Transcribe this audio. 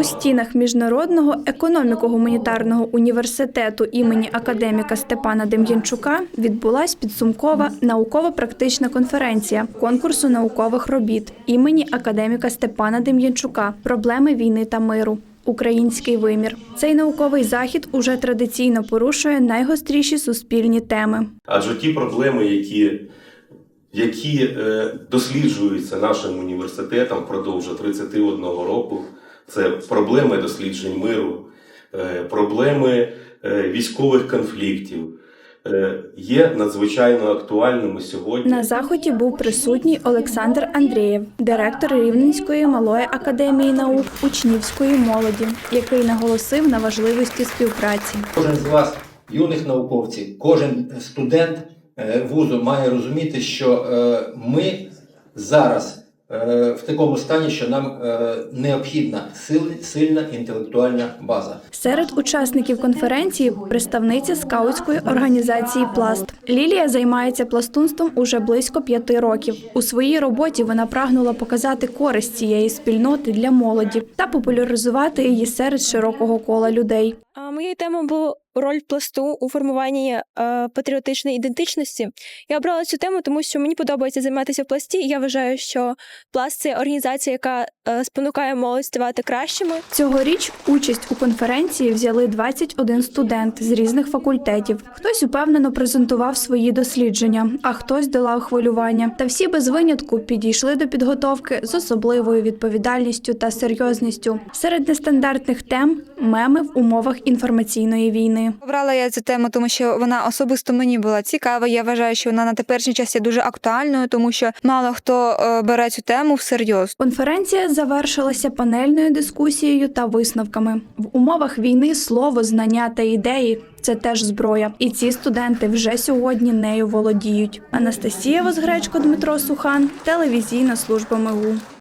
У стінах міжнародного економіко-гуманітарного університету імені академіка Степана Дем'янчука відбулась підсумкова науково-практична конференція конкурсу наукових робіт імені академіка Степана Дем'янчука Проблеми війни та миру. Український вимір. Цей науковий захід уже традиційно порушує найгостріші суспільні теми. Адже ті проблеми, які, які е, досліджуються нашим університетом впродовж 31 року, це проблеми досліджень миру, е, проблеми е, військових конфліктів, е, є надзвичайно актуальними сьогодні. На заході був присутній Олександр Андрієв, директор Рівненської малої академії наук учнівської молоді, який наголосив на важливості співпраці. Кожен з вас, юних науковців, кожен студент вузу має розуміти, що ми зараз в такому стані, що нам е, необхідна сил- сильна інтелектуальна база. Серед учасників конференції представниця скаутської організації Пласт. Лілія займається пластунством уже близько п'яти років. У своїй роботі вона прагнула показати користь цієї спільноти для молоді та популяризувати її серед широкого кола людей. А, Моєю темою була роль пласту у формуванні е, патріотичної ідентичності. Я обрала цю тему, тому що мені подобається займатися в пласті. і Я вважаю, що пласт це організація, яка е, спонукає молодь ставати кращими. Цьогоріч участь у конференції взяли 21 студент з різних факультетів. Хтось упевнено презентував свої дослідження, а хтось долав хвилювання. Та всі без винятку підійшли до підготовки з особливою відповідальністю та серйозністю. Серед нестандартних тем меми в умовах інформаційної війни. Обрала я цю тему, тому що вона особисто мені була цікава. Я вважаю, що вона на теперішній час є дуже актуальною, тому що мало хто е, бере цю тему всерйоз. Конференція завершилася панельною дискусією та висновками. В умовах війни слово, знання та ідеї це теж зброя. І ці студенти вже сьогодні нею володіють. Анастасія Возгречко, Дмитро Сухан, телевізійна служба МИГУ.